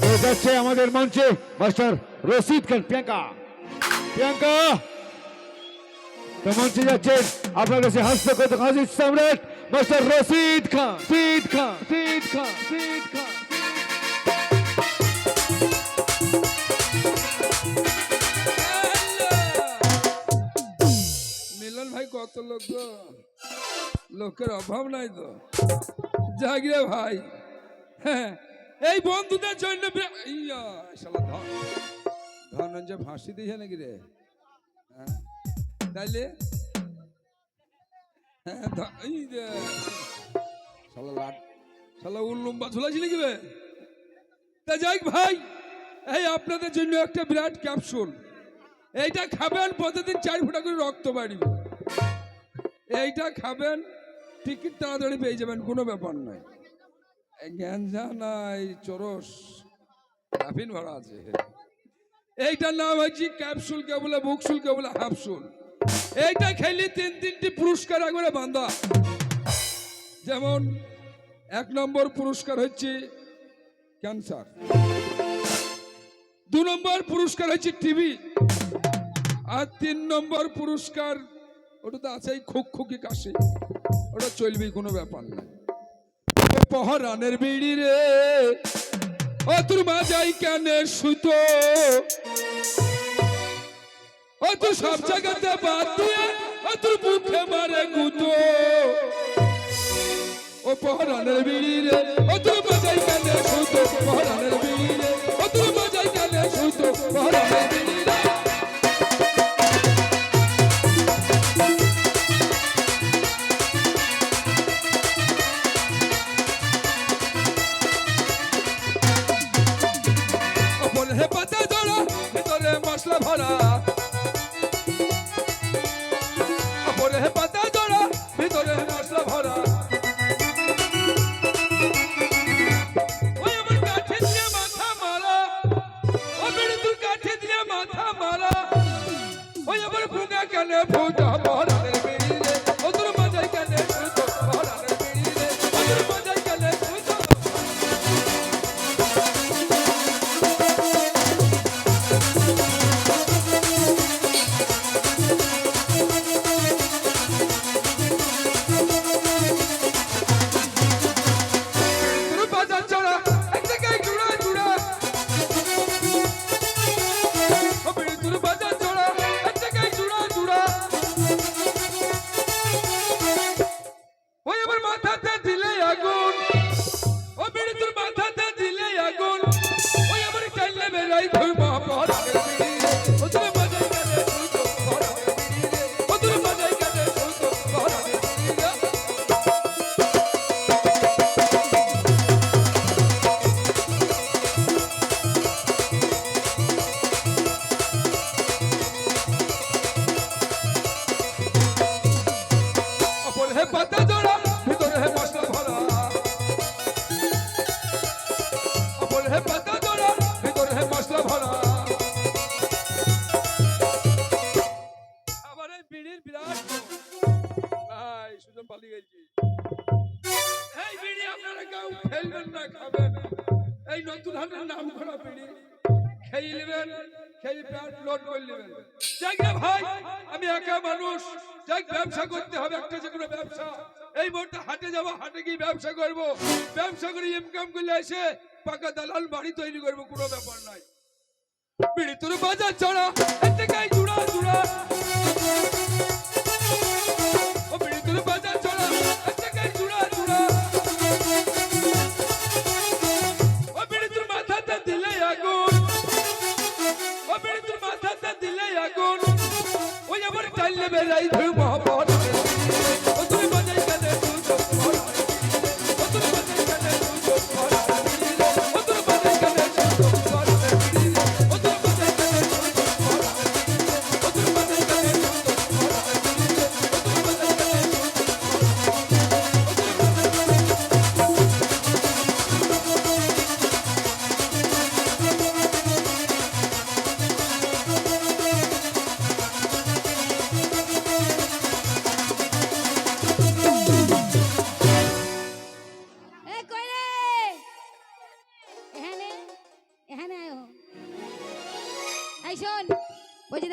তো যাচ্ছে আমাদের মঞ্চে মাস্টার রশিদ খান প্রিয়াঙ্কা প্রিয়াঙ্কা তো মঞ্চে যাচ্ছেন আপনার কাছে হস্তগত হাজির সম্রাট মাস্টার রশিদ খান রশিদ খান রশিদ খান মিলন ভাই, কত লোক লোকের অভাব নাই তো। জাগরে ভাই। হ্যাঁ এই বন্ধুদের জন্য ধনঞ্জয় ফাঁসি দিয়েছে নাকি রে? হ্যাঁ তাইলে শালা লাট, শালা উল্লম্বা ঝুলাইছি নাকি বে তা যাই ভাই, এই আপনাদের জন্য একটা বিরাট ক্যাপসুল এইটা খাবেন, প্রতিদিন চার ফুটা করে রক্ত বাড়বে। এইটা খাবেন টিকিট তাড়াতাড়ি পেয়ে যাবেন, কোনো ব্যাপার নয়। গ্যাঞ্জা না, এই চরস কাফিন ভরা আছে। এইটার নাম হচ্ছে ক্যাপসুল কে বলে বুকসুল কে বলে, হাফসুল। এইটা খেলে তিন তিনটি পুরস্কার একবারে বান্ধা যেমন এক নম্বর পুরস্কার হচ্ছে ক্যান্সার। দু নম্বর পুরস্কার হচ্ছে টিভি। আর তিন নম্বর পুরস্কার, ওটা তো আছেই, খুক খুকি কাশি। ওটা চলবেই কোনো ব্যাপার না। পহরানের বিড়ি রে, ও তোর কেন সুতো ও তুই সব জায়গাতে বাদ দিয়ে তোর মুখে মারে গুতো। ও পহরানের বিড়ি রে ও তোর কেন সুতো, পহরানের বিড়ি রে ও তোর সুতো, পহরানের একা মানুষ, যাই ব্যবসা করতে হবে, একটা যে কোনো ব্যবসা। এই মুহূর্তে হাটে যাব, হাটে গিয়ে ব্যবসা করব। ব্যবসা করে ইনকাম করলে এসে পাকা দালাল বাড়ি তৈরি করব, কোনো ব্যাপার নাই। বিড়ি তোর বাজার চড়া এতে গাই জুড়া জুড়া বেড়াই ধুই মহাপর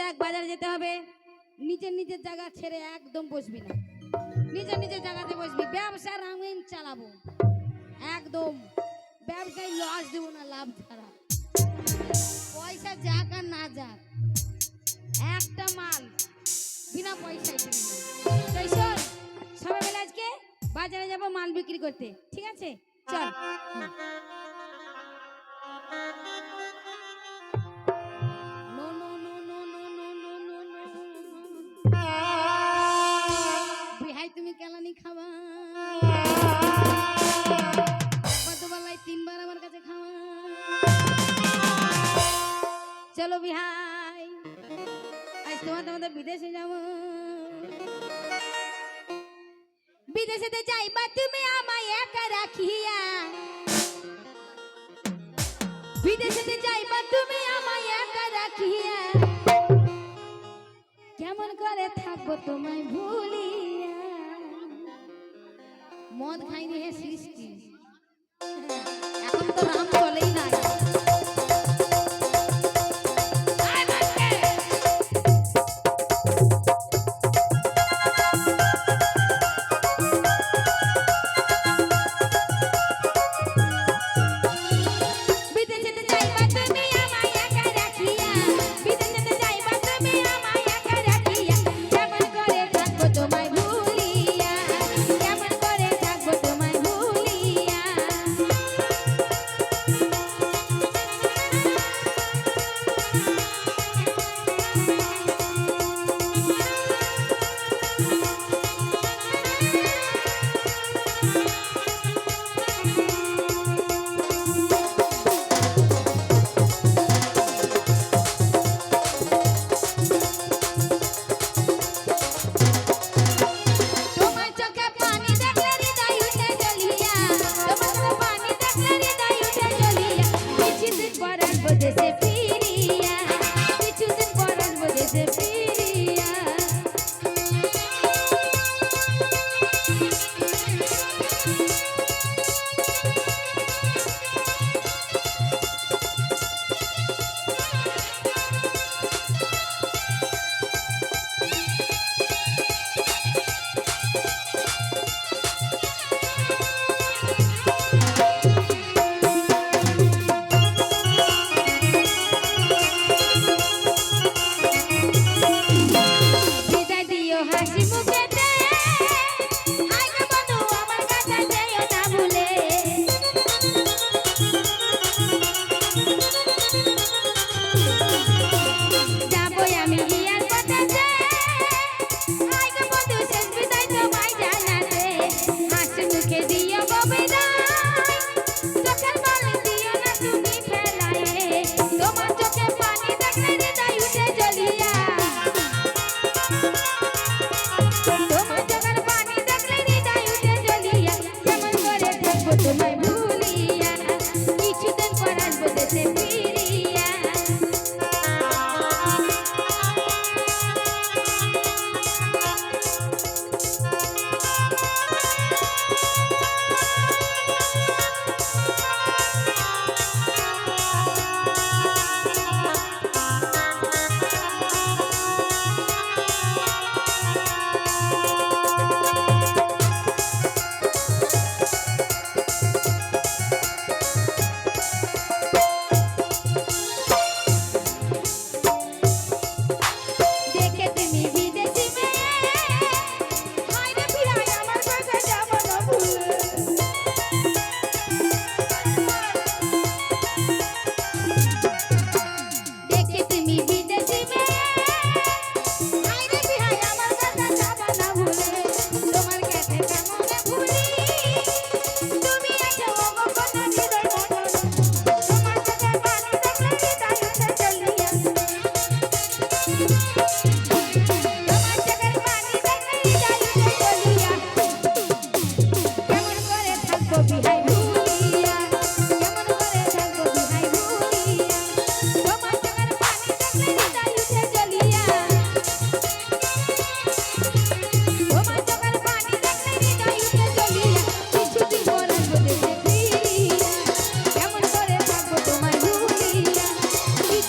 দেখ বাজারে যেতে হবে, নিজের নিজের জায়গা ছেড়ে একদম বসবি না। নিজের নিজের জায়গাতে বসবি, ব্যবসা রাঙিন চালাবো। একদম। ব্যবসায় লস দেবো না, লাভ ছাড়া। পয়সা যাক আর না যাক, একটা মাল বিনা পয়সায় না সবাই মিলে আজকে বাজারে যাব মাল বিক্রি করতে। ঠিক আছে? চল। তুমি কেলানি খাবা। একবার তিনবার আমার কাছে খাওয়া। চলো বিহাই, আজ তোমার তোমাদের বিদেশে যাব। বিদেশেতে যাইবা তুমি আমায় একা রাখিয়া। বিদেশেতে যাইবা তুমি আমায় একা রাখিয়া। কেমন করে থাকব তোমায় ভুলিয়া। মদ খাইনি হে সৃষ্টি এখন তো রাম চলেই নাই। যেতে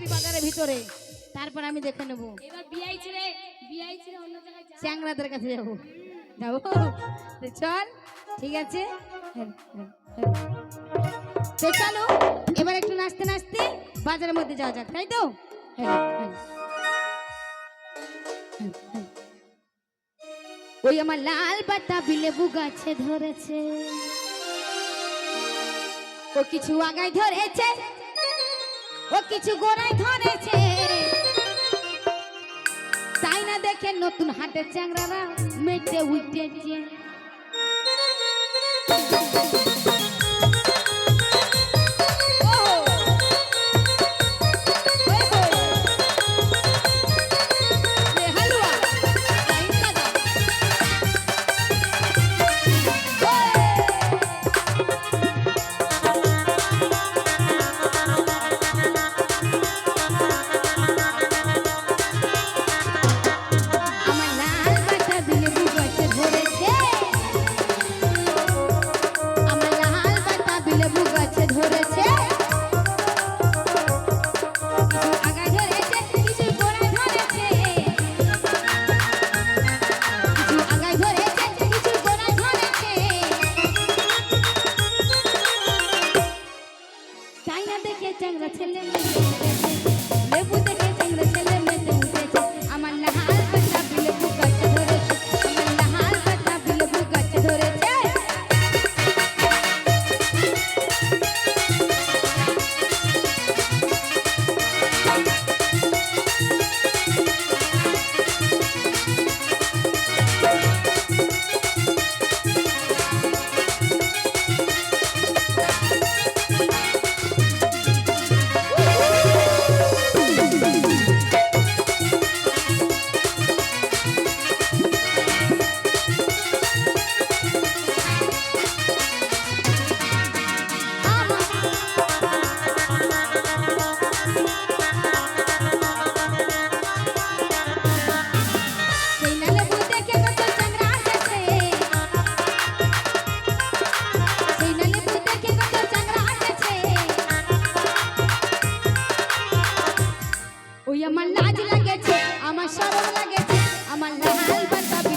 মেরে বাজারের ভিতরে। তারপর আমি দেখে নেব। এবার বিয়াই ছেড়ে বিয়াই ছেড়ে অন্য জায়গায় চ্যাংরাদের কাছে যাব। যাব। চল ঠিক আছে? হ্যাঁ, হ্যাঁ, হ্যাঁ। তো চলো এবার একটু নাচতে নাচতে বাজারের মধ্যে যাওয়া যাক তাই তো। ওই আমার লাল বাতা বিলেবু গাছে ধরেছে। ও কিছু আগায় ধরেছে। ও কিছু গোড়ায় ধরেছে তাই না দেখে নতুন হাটের চ্যাংরারা মেটে উঠেছে। আমার লাজ লাগেছে আমার সরল লাগেছে আমার লাল বাতা বিলে